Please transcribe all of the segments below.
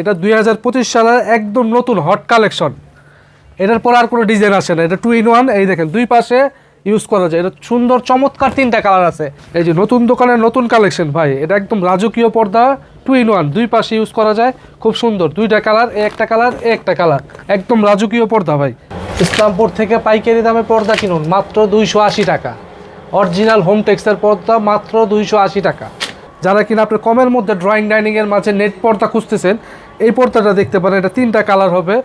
এটা দুই হাজার পঁচিশ সালের একদম নতুন হট কালেকশন এটার পর আর কোনো ডিজাইন আসে না। এটা টু ইন ওয়ান এই দেখেন, দুই পাশে ইউজ করা যায়। এটা সুন্দর, চমৎকার তিনটা কালার আছে। এই যে নতুন দোকানের নতুন কালেকশন ভাই, এটা একদম রাজকীয় পর্দা টু ইন ওয়ান দুই পাশে ইউজ করা যায়। খুব সুন্দর, দুইটা কালার একটা কালার একটা কালার একদম রাজকীয় পর্দা, ভাই। ইসলামপুর থেকে পাইকারি দামে পর্দা কিনুন, মাত্র দুইশো আশি টাকা। অরিজিনাল হোম টেক্সের পর্দা, মাত্র দুইশো আশি টাকা। যারা কিনা আপনি কমের মধ্যে ড্রয়িং ডাইনিংয়ের মাঝে নেট পর্দা খুঁজতেছেন এই পর্দাটা দেখতে পারেন, এটা তিনটা কালার হবে।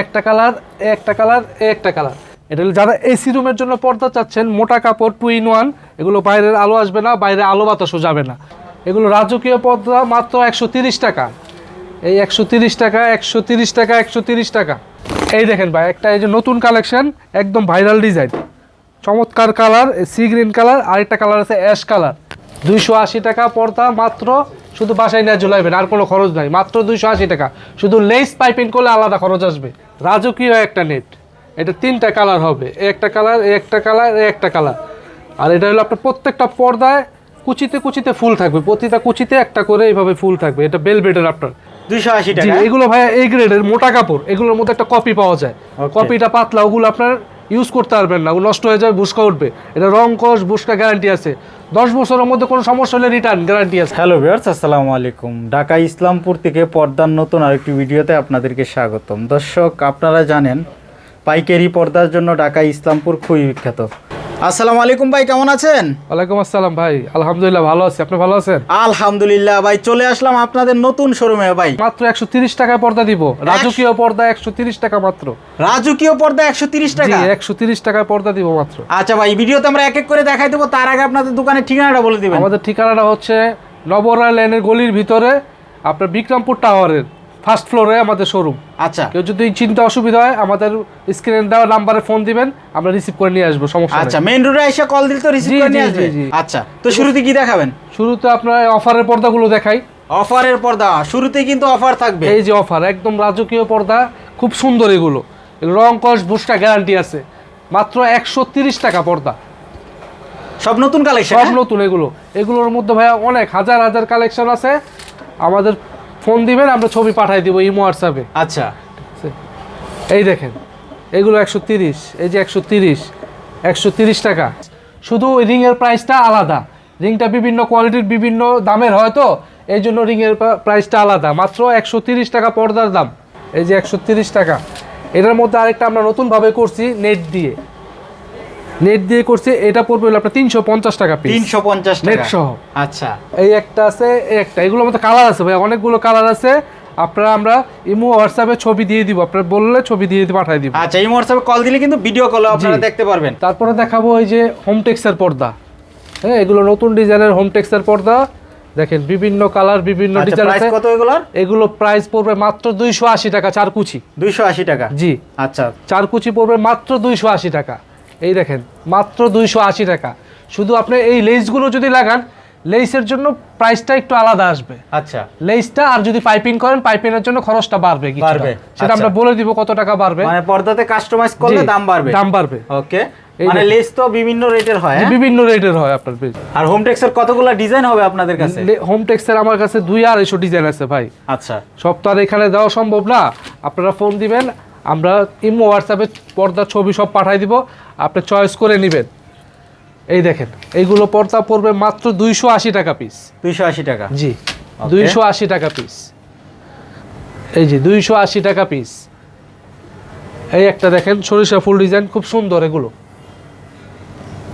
একটা কালার একটা কালার একটা কালার। এটা হলো যারা এসি রুমের জন্য পর্দা চাচ্ছেন, মোটা কাপড়, টু ইন ওয়ান, এগুলো বাইরের আলো আসবে না, বাইরে আলো বাতাসও যাবে না। এগুলো রাজকীয় পর্দা মাত্র একশো টাকা। এই একশো টাকা একশো টাকা একশো টাকা। এই দেখেন ভাই, একটা এই যে নতুন কালেকশন, একদম ভাইরাল ডিজাইন। চমৎকার কালার, সি গ্রিন কালার, আরেকটা কালার আছে অ্যাশ কালার। দুইশো আশি টাকা পর্দা মাত্র শুধু বাসায় নিয়ে ঝুলাইবেন আর কোনো খরচ নাই। মাত্র দুইশো আশি টাকা। শুধু লেস পাইপিং করলে আলাদা খরচ আসবে। রাজকীয় একটা নেট এটা তিনটা কালার হবে। একটা কালার একটা কালার একটা কালার আর এটা হলো আপনার প্রত্যেকটা পর্দায় কুচিতে কুচিতে ফুল থাকবে। প্রতিটা কুচিতে একটা করে এইভাবে ফুল থাকবে। এটা বেলভেটের আপনার। দুইশো আশি টাকা? এগুলো ভাইয়া এই গ্রেডের মোটা কাপড়। এগুলোর মধ্যে একটা কপি পাওয়া যায়. কপিটা পাতলা ওগুলো আপনার ইউজ করতে পারবেন না। ওগুলো নষ্ট হয়ে যাবে বুসকা উঠবে। এটা রং কষ বুসকা গ্যারান্টি আছে। দশ বছরের মধ্যে কোনো সমস্যা হলে রিটার্ন গ্যারান্টি আছে। হ্যালো ভিউয়ার্স আসসালামু আলাইকুম। ঢাকা ইসলামপুর থেকে পর্দার নতুন আরেকটি ভিডিওতে আপনাদেরকে স্বাগতম। দর্শক, আপনারা জানেন, পাইকারি পর্দার জন্য ঢাকা ইসলামপুর খুবই বিখ্যাত। আসসালামু আলাইকুম ভাই কেমন আছেন? ওয়ালাইকুম আসসালাম ভাই আলহামদুলিল্লাহ ভালো আছি। আপনি ভালো আছেন? আলহামদুলিল্লাহ ভাই চলে আসলাম আপনাদের নতুন শোরুমে ভাই। মাত্র একশো তিরিশ টাকায় পর্দা দিব। রাজকীয় পর্দা একশো তিরিশ টাকা মাত্র। রাজকীয় পর্দা একশো তিরিশ টাকা? একশো তিরিশ টাকায় পর্দা দিব মাত্র। আচ্ছা ভাই ভিডিওতে আমরা এক এক করে দেখাই দেবো তার আগে আপনাদের দোকানের ঠিকানাটা বলে দিবেন। আমাদের ঠিকানাটা হচ্ছে নবরা লেনের গলির ভিতরে আপনার বিক্রমপুর টাওয়ারের। ফার্স্ট ফ্লোরে আমাদের শোরুম আচ্ছা। কেউ যদি চিন্তা অসুবিধা হয় আমাদের স্ক্রিনে দেওয়া নাম্বারে ফোন দিবেন আমরা রিসিভ করে নিয়ে আসব সমস্যা আচ্ছা মেইন রোডে এসে কল দিলে তো রিসিভ করে নিয়ে আসবে। আচ্ছা তো শুরুতে কি দেখাবেন? শুরুতে আপনার অফারের পর্দাগুলো দেখাই। অফারের পর্দা শুরুতেই কিন্তু অফার থাকবে। এই যে অফার একদম রাজকীয় পর্দা খুব সুন্দর এগুলো। রং কস বুসটা গ্যারান্টি আছে। মাত্র একশো তিরিশ টাকা পর্দা। সব নতুন কালেকশন সব নতুন এগুলো। এগুলোর মধ্যে ভাইয়া অনেক হাজার হাজার কালেকশন আছে। আমাদের ফোন দিবেন আমরা ছবি পাঠাই দিব ইমো হোয়াটসঅ্যাপে আচ্ছা। এই দেখেন এগুলো একশো তিরিশ এই যে একশো তিরিশ একশো তিরিশ টাকা। শুধু ওই রিংয়ের প্রাইসটা আলাদা। রিংটা বিভিন্ন কোয়ালিটির বিভিন্ন দামের হয় তো এই জন্য রিংয়ের প্রাইসটা আলাদা। মাত্র একশো তিরিশ টাকা পর্দার দাম। এই যে একশো তিরিশ টাকা। এটার মধ্যে আরেকটা আমরা নতুনভাবে করছি নেট দিয়ে। নেট দিয়ে করছি এটা পড়বে হলো আপনার তিনশো পঞ্চাশ টাকা পিস তিনশো পঞ্চাশ নেট সহ। আচ্ছা। এই একটা আছে এই একটা। এগুলোর মধ্যে কালার আছে ভাই অনেকগুলো কালার আছে। আপনারা আমরা ইমো হোয়াটসঅ্যাপে ছবি দিয়ে দিব। আপনারা বললে ছবি দিয়ে পাঠাই দিব। আচ্ছা এই হোয়াটসঅ্যাপে কল দিলে কিন্তু ভিডিও কলে আপনারা দেখতে পারবেন। তারপরে দেখাবো এই যে হোম টেক্সের পর্দা। হ্যাঁ এগুলো নতুন ডিজাইনের হোম টেক্সের পর্দা। দেখেন বিভিন্ন কালার বিভিন্ন আচ্ছা ডিজাইন আছে। কত এগুলোর? এগুলো প্রাইস পড়বে মাত্র দুইশো আশি টাকা চার কুচি। দুইশো আশি টাকা। জি। আচ্ছা। চার কুচি পড়বে মাত্র দুইশো আশি টাকা। এই দেখেন মাত্র দুইশো আশি টাকা। শুধু আপনি এই লেসগুলো যদি লাগান লেসের জন্য প্রাইসটা একটু আলাদা আসবে। আচ্ছা। লেসটা আর যদি পাইপিং করেন পাইপিংয়ের জন্য খরচটা বাড়বে। বাড়বে, সেটা আমরা আচ্ছা। বলে দিব কত টাকা বাড়বে। মানে পর্দাতে কাস্টমাইজ করলে দাম বাড়বে। দাম বাড়বে। ওকে। মানে লেস তো বিভিন্ন রেটের হয় হ্যাঁ? বিভিন্ন রেটের হয় আপনার আর হোম টেক্সের কতগুলো ডিজাইন হবে আপনাদের কাছে? হোম টেক্সের আমার কাছে দুই আড়াইশো ডিজাইন আছে ভাই। আচ্ছা। সব তো আর এখানে দেওয়া সম্ভব না। আপনারা ফোন দিবেন আমরা ইমো হোয়াটসঅ্যাপে পর্দার ছবি সব পাঠাই দিব। আপনি চয়েস করে নেবেন। এই দেখেন এইগুলো পর্দা পড়বে মাত্র দুইশো আশি টাকা পিস দুইশো আশি টাকা? জি দুইশো আশি টাকা পিস এই যে দুইশো আশি টাকা পিস এই একটা দেখেন সরিষা ফুল ডিজাইন খুব সুন্দর এগুলো।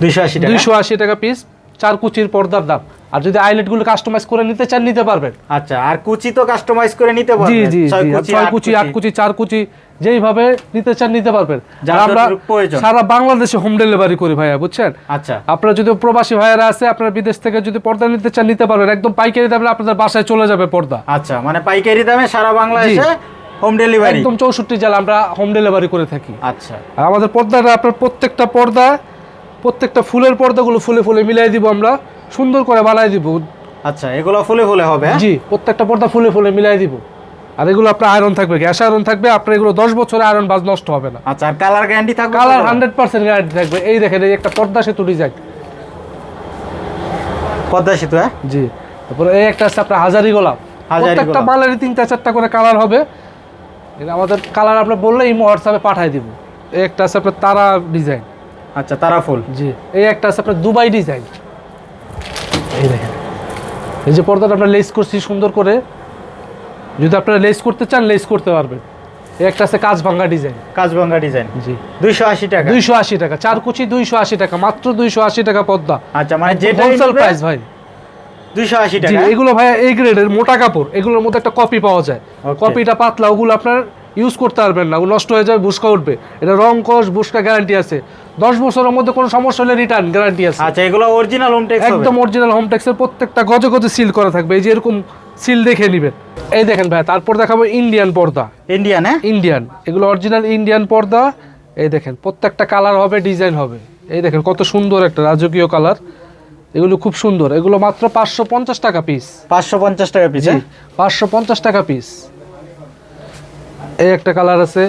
দুইশো আশি টাকা? দুইশো আশি টাকা পিস চার কুচির পর্দার দাম। আর যদি আইলেটগুলো কাস্টমাইজ করে নিতে চান নিতে পারবেন। আচ্ছা আর কুচি তো কাস্টমাইজ করে নিতে পারবেন। জি জি ছয় কুচি আট কুচি চার কুচি যেইভাবে নিতে চান নিতে পারবেন। আমরা সারা বাংলাদেশে হোম ডেলিভারি করি ভাইয়া বুঝছেন? আচ্ছা। আপনারা যদি প্রবাসী ভাইয়ারা আছে আপনারা বিদেশ থেকে যদি পর্দা নিতে চান নিতে পারবেন। একদম পাইকারি দামে আপনাদের বাসায় চলে যাবে পর্দা। আচ্ছা মানে পাইকারি দামে সারা বাংলাদেশে হোম ডেলিভারি একদম চৌষট্টি জেলা আমরা হোম ডেলিভারি করে থাকি। আচ্ছা। আর আমাদের পর্দাটা আপনার প্রত্যেকটা পর্দা প্রত্যেকটা ফুলের পর্দাগুলো ফুলে ফুলে মিলাই দিব আমরা। সুন্দর করে বানাই দিব। আচ্ছা এগুলো ফুলে ফুলে হবে হ্যাঁ? জি প্রত্যেকটা পর্দা ফুলে ফুলে মিলাই দিব। আর এগুলো আপনার আয়রন থাকবে গ্যাস আয়রন থাকবে আপনার এগুলো দশ বছরে আয়রন বাজ নষ্ট হবে না। আচ্ছা আর কালার গ্যারান্টি থাকবে কালার হান্ড্রেড পার্সেন্ট গ্যারান্টি থাকবে। এই দেখেন এই একটা পর্দা সেতু ডিজাইন পদ্মা সেতু হ্যাঁ? জি। তারপরে এই একটা আছে আপনার হাজারি গোলাপ। হাজারি প্রত্যেকটা। মালেরই তিনটা চারটা করে কালার হবে। এটা আমাদের কালার আমরা বললে ইমো হোয়াটসঅ্যাপে পাঠিয়ে দিব। এই একটা আছে আপনার তারা ডিজাইন আচ্ছা তারা ফুল। জি। এই একটা আছে আপনার দুবাই ডিজাইন এই দেখেন। এই যে পর্দাটা আমরা লেস করছি সুন্দর করে। যদি আপনারা লেস করতে চান লেস করতে পারবেন। একটা আছে কাজ ভাঙ্গা ডিজাইন কাজভাঙ্গা ডিজাইন জি। দুইশো আশি টাকা। দুইশো আশি টাকা চার কুচি দুইশো আশি টাকা মাত্র দুইশো আশি টাকা পদ্মা। আচ্ছা মানে যেটা হোলসেল প্রাইস ভাই। দুইশো আশি টাকা। এগুলো ভাই এই গ্রেডের মোটা কাপড় এগুলোর মধ্যে একটা কপি পাওয়া যায়. কপিটা পাতলা ওগুলো আপনার ইউজ করতে পারবেন না নষ্ট হয়ে যাবে বুসকা উঠবে। এটা রং কস বুসকা গ্যারান্টি আছে। দশ বছরের মধ্যে কোনো সমস্যা হলে রিটার্ন গ্যারান্টি আছে। আচ্ছা এগুলো অরিজিনাল হোম টেক্স একদম অরিজিনাল হোম ট্যাক্সের প্রত্যেকটা গজে গজে সিল করা থাকবে। এই যে এরকম সিল দেখে নেবেন। এই দেখেন ভাই তারপর দেখাবো ইন্ডিয়ান পর্দা। ইন্ডিয়ান হ্যাঁ? ইন্ডিয়ান এগুলো অরিজিনাল ইন্ডিয়ান পর্দা। এই দেখেন প্রত্যেকটা কালার হবে ডিজাইন হবে। এই দেখেন কত সুন্দর একটা রাজকীয় কালার এগুলো খুব সুন্দর। এগুলো মাত্র পাঁচশো পঞ্চাশ টাকা পিস পাঁচশো পঞ্চাশ টাকা পিস জি পাঁচশো পঞ্চাশ টাকা পিস এই একটা কালার আছে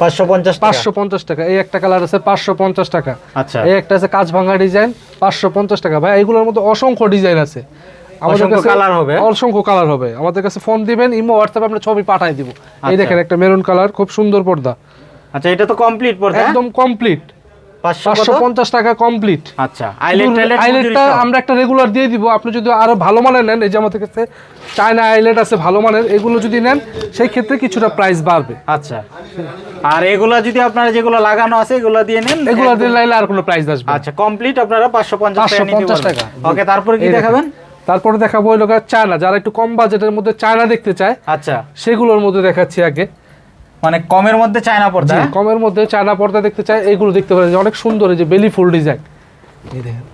পাঁচশো পঞ্চাশ পাঁচশো পঞ্চাশ টাকা। এই একটা কালার আছে পাঁচশো পঞ্চাশ টাকা। আচ্ছা। এই একটা আছে কাঁচ ভাঙা ডিজাইন পাঁচশো পঞ্চাশ টাকা। ভাই এগুলোর মধ্যে অসংখ্য ডিজাইন আছে। আমাদের কাছে colour হবে? অসংখ্য কালার হবে। আমাদের কাছে ফোন দিবেন ইমো হোয়াটসঅ্যাপে আমরা ছবি পাঠাই দিব। এই আচ্ছা। দেখেন একটা মেরুন কালার খুব সুন্দর পর্দা। আচ্ছা এটা তো কমপ্লিট পড়বে হ্যাঁ? একদম কমপ্লিট পাঁচশো পঞ্চাশ টাকা কমপ্লিট আচ্ছা আইলেটটা আমরা একটা রেগুলার দিয়ে দিব। আপনি যদি আরও ভালো মানের নেন এই যে আমাদের কাছে চায়না আইলেট আছে ভালো মানের এগুলো যদি নেন সেই ক্ষেত্রে কিছুটা প্রাইস বাড়বে। আচ্ছা। আর এগুলা যদি আপনারা যেগুলো লাগানো আছে এগুলো দিয়ে নেন এগুলো দিয়ে লাইলে আর কোনো প্রাইস আসবে আচ্ছা কমপ্লিট আপনারা পাঁচশো পঞ্চাশ টাকা নিতে 550 পারবেন। টাকা। ওকে তারপরে কি দেখাবেন? তারপরে দেখাবো ওই লোক চায়না। যারা একটু কম বাজেটের মধ্যে চায়না দেখতে চায় আচ্ছা। সেগুলোর মধ্যে দেখাচ্ছি আগে। মানে কমের মধ্যে চায়না পর্দা হ্যাঁ? কমের মধ্যে চায়না পর্দা দেখতে চায় এগুলো দেখতে পারেন। যে অনেক সুন্দর এই যে বেলি ফুল ডিজাইন। এই দেখেন।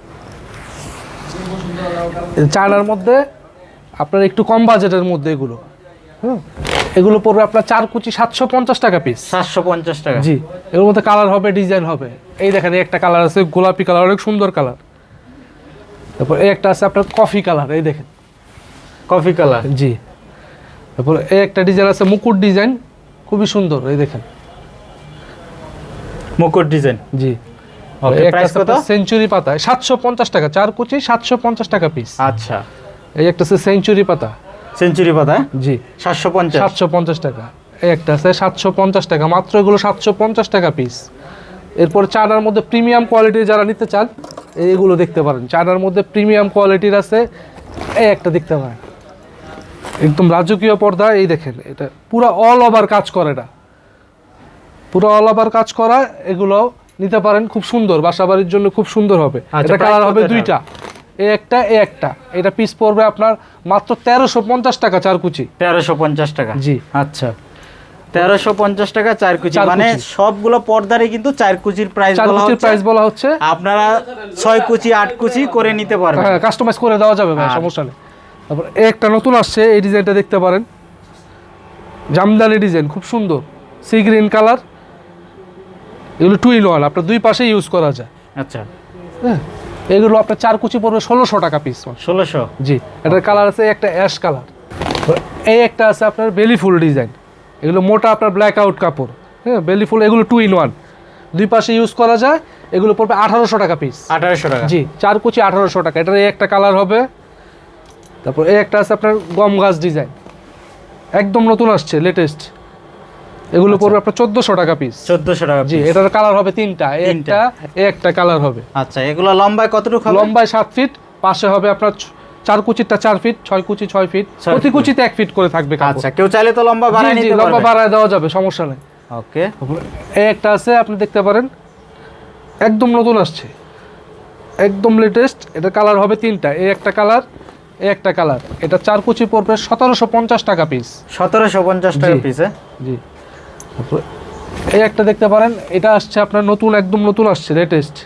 চায়নার মধ্যে আপনার একটু কম বাজেটের মধ্যে এগুলো হুম এগুলো পড়বে আপনার চার কুচি সাতশো পঞ্চাশ টাকা পিস সাতশো পঞ্চাশ টাকা। জি এর মধ্যে কালার হবে ডিজাইন হবে। এই দেখেন একটা কালার আছে গোলাপি কালার অনেক সুন্দর কালার তারপর এই একটা আছে আপনার কফি কালার এই দেখেন। কফি কালার জি। তারপর এই একটা ডিজাইন আছে মুকুট ডিজাইন খুবই সুন্দর এই দেখেন। মুকুট ডিজাইন জি। সেঞ্চুরি পাতা সাতশো পঞ্চাশ টাকা চার কুচি সাতশো পঞ্চাশ টাকা পিস আচ্ছা। এই একটা আছে সেঞ্চুরি পাতা। সেঞ্চুরি পাতা? জি। সাতশো পঞ্চাশ? সাতশো পঞ্চাশ টাকা। এই একটা আছে সাতশো পঞ্চাশ টাকা মাত্র এগুলো সাতশো পঞ্চাশ টাকা পিস এরপর চায়নার মধ্যে প্রিমিয়াম কোয়ালিটির যারা নিতে চান এইগুলো দেখতে পারেন। চায়নার মধ্যে প্রিমিয়াম কোয়ালিটির আছে এই একটা দেখতে পারেন। একদম রাজকীয় পর্দা এই দেখেন এটা পুরো অল ওভার কাজ করে এটা। পুরো অল ওভার কাজ করা এগুলো নিতে পারেন খুব সুন্দর বাসা বাড়ির জন্য খুব সুন্দর হবে। আচ্ছা, এটা কালার হবে দুইটা এ একটা এ একটা। এটা পিস পড়বে আপনার মাত্র তেরোশো পঞ্চাশ টাকা চার কুচি তেরোশো পঞ্চাশ টাকা? জি। আচ্ছা। তেরোশো পঞ্চাশ টাকা চার কুচি। মানে সবগুলো পর্দারে কিন্তু চার কুচির প্রাইস বলা হচ্ছে। প্রাইস বলা হচ্ছে। আপনারা ছয় কুচি আট কুচি করে নিতে পারবেন। হ্যাঁ কাস্টমাইজ করে দেওয়া যাবে ভাই সমস্যা নেই। তারপর একটা নতুন আসছে এই ডিজাইনটা দেখতে পারেন। জামদানি ডিজাইন খুব সুন্দর। সি গ্রিন কালার এগুলো টু ইন ওয়ান আপনার দুই পাশে ইউজ করা যায়। আচ্ছা। হ্যাঁ এগুলো আপনার চার কুচি পড়বে ষোলোশো টাকা পিস ষোলোশো? জি এটার কালার আছে একটা অ্যাশ কালার এই একটা আছে আপনার বেলি ফুল ডিজাইন এগুলো মোটা আপনার ব্ল্যাক আউট কাপড় হ্যাঁ বেলি ফুল এগুলো টু ইন ওয়ান দুই পাশে ইউজ করা যায় এগুলো পড়বে আঠারোশো টাকা পিস আঠারোশো টাকা। জি চার কুচি আঠারোশো টাকা। এটার এই একটা কালার হবে। তারপর এই একটা আছে আপনার গম গাছ ডিজাইন একদম নতুন আসছে লেটেস্ট এগুলো আচ্ছা। পড়বে আপনার চোদ্দোশো টাকা পিস চোদ্দশো টাকা জি এটার কালার হবে তিনটা। একটা একটা কালার হবে। আচ্ছা এগুলো লম্বায় কতটুকু লম্বায় সাত ফিট পাশে হবে আপনার চার কুচিটা চার ফিট ছয় কুচি ছয় ফিট প্রতি কুচিতে এক ফিট করে থাকবে। আচ্ছা কেউ চাইলে তো লম্বা বাড়ায় নিতে লম্বা বাড়ায় দেওয়া যাবে সমস্যা নেই। ওকে। এই একটা আছে আপনি দেখতে পারেন। একদম নতুন আসছে। একদম লেটেস্ট এটা কালার হবে তিনটা। এই একটা কালার এই একটা কালার এটা চার কুচি পড়বে সতেরোশো পঞ্চাশ টাকা পিস সতেরোশো পঞ্চাশ টাকা পিস জি। এই একটা দেখতে পারেন এটা আসছে আপনার নতুন একদম নতুন আসছে লেটেস্ট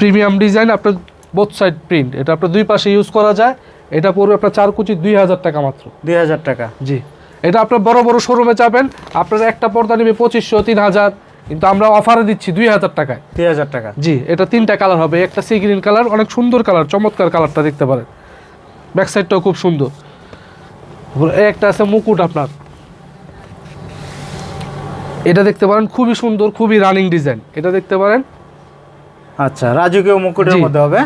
প্রিমিয়াম ডিজাইন আপনার বোথ সাইড প্রিন্ট এটা আপনার দুই পাশে ইউজ করা যায়। এটা পড়বে আপনার চার কুচি দুই হাজার টাকা মাত্র। দুই হাজার টাকা। জি। এটা আপনার বড় বড় শোরুমে যাবেন। আপনার একটা পর্দা নেবে পঁচিশশো তিন হাজার। কিন্তু আমরা অফারে দিচ্ছি দুই হাজার টাকায়। দুই হাজার টাকা। জি এটা তিনটা কালার হবে। একটা সি গ্রিন কালার অনেক সুন্দর কালার চমৎকার কালারটা দেখতে পারেন। ব্যাক সাইডটাও খুব সুন্দর। একটা আছে মুকুট আপনার। এটা দেখতে পারেন খুবই সুন্দর খুবই রানিং ডিজাইন এটা দেখতে পারেন। আচ্ছা রাজকীয় মুকুটের মধ্যে হবে।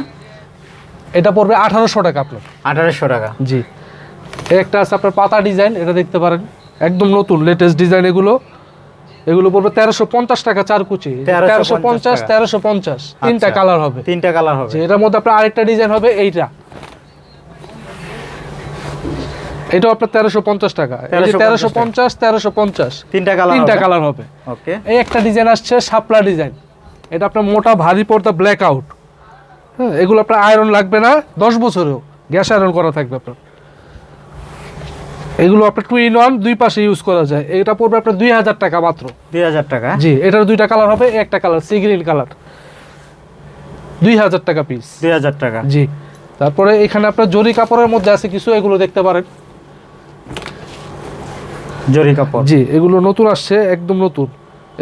এটা পড়বে আঠারোশো টাকা আপনার। আঠারোশো টাকা। জি। একটা আছে আপনার পাতা ডিজাইন এটা দেখতে পারেন। একদম নতুন লেটেস্ট ডিজাইন এগুলো। এগুলো পড়বে তেরোশো পঞ্চাশ টাকা চার কুচি তেরোশো পঞ্চাশ তেরোশো পঞ্চাশ তিনটা আচ্ছা। কালার হবে। তিনটা কালার হবে। এটার মধ্যে আপনার আরেকটা ডিজাইন হবে এইটা। এটাও আপনার তেরোশো পঞ্চাশ টাকা। তেরোশো পঞ্চাশ তেরোশো পঞ্চাশ তিনটা কালার তিনটা কালার হবে। ওকে এই একটা ডিজাইন আসছে শাপলা ডিজাইন এটা আপনার মোটা ভারী পর্দা ব্ল্যাক আউট হ্যাঁ এগুলো আপনার আয়রন লাগবে না দশ বছরেও। গ্যাস আয়রন করা থাকবে আপনার। এগুলো আপনার টু ইন ওয়ান দুই পাশে ইউজ করা যায়। এটা পড়বে আপনার দুই হাজার টাকা মাত্র। দুই হাজার টাকা? জি এটার দুইটা কালার হবে একটা কালার সি গ্রিন কালার দুই হাজার টাকা পিস দুই হাজার টাকা। জি তারপরে এখানে আপনার জরি কাপড়ের মধ্যে আছে কিছু এগুলো দেখতে পারেন। জরি কাপড়। জি এগুলো নতুন আসছে একদম নতুন।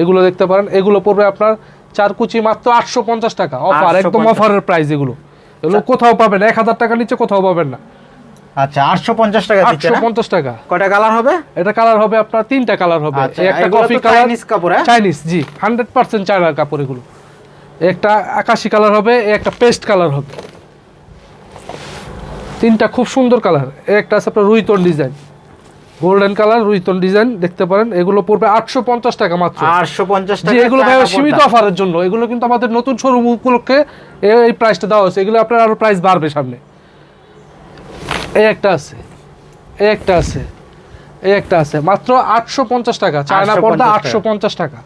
এগুলো দেখতে পারেন এগুলো পড়বে আপনার চার কুচি মাত্র আটশো পঞ্চাশ টাকা। অফার 850 একদম অফারের প্রাইস এগুলো। এগুলো কোথাও পাবেন এক হাজার টাকার নিচে কোথাও পাবেন না। আচ্ছা আটশো পঞ্চাশ টাকা দিচ্ছে? পঞ্চাশ টাকা। কয়টা কালার হবে? এটা কালার হবে আপনার তিনটা কালার হবে। আচ্ছা একটা কফি কালার চাইনিজ কাপড় হ্যাঁ? চাইনিজ জি চায়নার কাপড় এগুলো। একটা আকাশি কালার হবে একটা পেস্ট কালার হবে। তিনটা খুব সুন্দর কালার একটা আছে আপনার রুইতন ডিজাইন গোল্ডেন কালার রুইতন ডিজাইন দেখতে পারেন। এগুলো পড়বে আটশো পঞ্চাশ টাকা মাত্র। আটশো পঞ্চাশ টাকা এগুলো ভাই সীমিত অফারের জন্য এগুলো কিন্তু আমাদের নতুন শোরুম উপলক্ষে এই প্রাইসটা দেওয়া হয়েছে। এগুলো আপনার আরও প্রাইস বাড়বে সামনে। এই একটা আছে। এই একটা আছে। এই একটা আছে। মাত্র আটশো পঞ্চাশ টাকা। চায়না পর্দা আটশো পঞ্চাশ টাকা।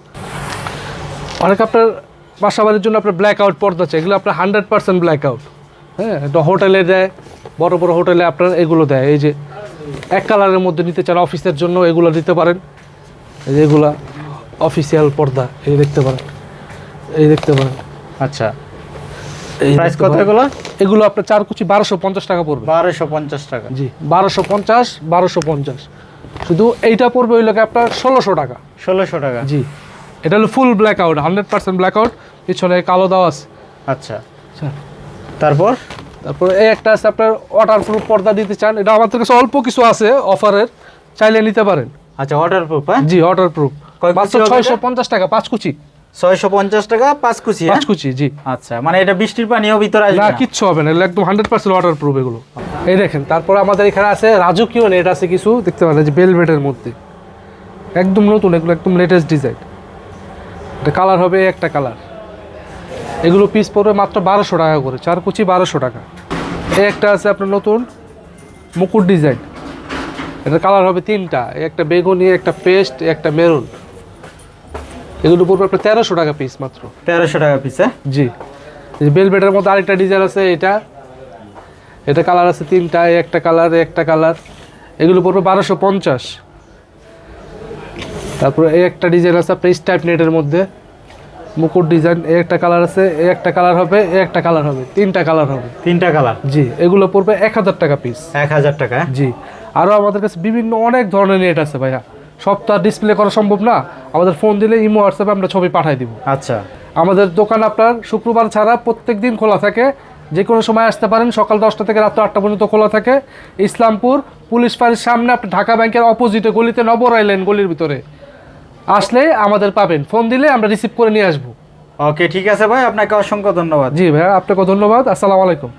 অনেক আপনার বাসা বাড়ির জন্য আপনার ব্ল্যাক আউট পর্দা আছে। এগুলো আপনার হান্ড্রেড পার্সেন্ট ব্ল্যাক আউট হ্যাঁ হোটেলে দেয় বড় বড় হোটেলে আপনার এগুলো দেয়। এই যে এক কালারের মধ্যে নিতে চান অফিসের জন্য এগুলো দিতে পারেন। এই যে এগুলা অফিসিয়াল পর্দা এই দেখতে পারেন। এই দেখতে পারেন। আচ্ছা। এই প্রাইস কত এগুলো? এগুলো আপনার চার কুচি বারোশো পঞ্চাশ টাকা পড়বে। বারোশো পঞ্চাশ টাকা। জি বারোশো পঞ্চাশ বারোশো পঞ্চাশ। শুধু এইটা পড়বে ওই লোকে আপনার ষোলোশো টাকা। ষোলোশো টাকা। জি এটা হলো full blackout hundred percent blackout পিছনে কালো দাও আছে। আচ্ছা। আচ্ছা তারপর? তারপরে এই একটা আছে আপনার ওয়াটার প্রুফ পর্দা দিতে চান। এটা আমাদের কাছে অল্প কিছু আছে অফারের চাইলে নিতে পারেন। আচ্ছা ওয়াটার প্রুফ হ্যাঁ? জি ওয়াটার প্রুফ মাত্র ছয়শো? পঞ্চাশ টাকা পাঁচ কুচি। ছয়শো পঞ্চাশ টাকা পাঁচ কুচি হ্যাঁ? পাঁচ কুচি জি। আচ্ছা মানে এটা বৃষ্টির পানিও ভিতরে আসবে না? কিচ্ছু হবে না একদম হান্ড্রেড পার্সেন্ট ওয়াটার প্রুফ এগুলো। এই দেখেন তারপর আমাদের এখানে আছে রাজকীয় নেট আছে কিছু দেখতে পারেন যে বেলভেটের মধ্যে। একদম নতুন এগুলো একদম লেটেস্ট ডিজাইন এটা কালার হবে একটা কালার এগুলো পিস পড়বে মাত্র বারোশো টাকা করে চার কুচি বারোশো টাকা। এই একটা আছে আপনার নতুন মুকুট ডিজাইন এটা কালার হবে তিনটা একটা বেগুনি একটা পেস্ট একটা মেরুন এগুলো পড়বে আপনার তেরোশো টাকা পিস মাত্র। তেরোশো টাকা পিস হ্যাঁ? জি। যে মধ্যে আরেকটা ডিজাইন আছে এটা। এটা কালার আছে তিনটা একটা কালার একটা কালার এগুলো পড়বে বারোশো পঞ্চাশ। তারপরে এই একটা ডিজাইন আছে আপনার স্টাইপ নেটের মধ্যে। মুকুট ডিজাইন এই একটা কালার আছে এই একটা কালার হবে এই একটা কালার হবে তিনটা কালার হবে। তিনটা কালার জি এগুলো পড়বে এক হাজার টাকা পিস এক হাজার টাকা? জি আরও আমাদের কাছে বিভিন্ন অনেক ধরনের নেট আছে ভাইয়া। সব তো আর ডিসপ্লে করা সম্ভব না আমাদের ফোন দিলে ইমো হোয়াটসঅ্যাপে আমরা ছবি পাঠাই দিব। আচ্ছা। আমাদের দোকান আপনার শুক্রবার ছাড়া প্রত্যেক দিন খোলা থাকে। যে কোনো সময় আসতে পারেন সকাল দশটা থেকে রাত্র আটটা পর্যন্ত খোলা থাকে। ইসলামপুর পুলিশ ফাঁড়ির সামনে আপনি ঢাকা ব্যাংকের অপোজিটে গলিতে নবরাই লেন গলির ভিতরে। আসলে আমাদের পাবেন। ফোন দিলে আমরা রিসিভ করে নিয়ে আসব। ওকে ঠিক আছে ভাই আপনাকে অসংখ্য ধন্যবাদ। জি ভাই আপনাকে ধন্যবাদ। আসসালামু আলাইকুম।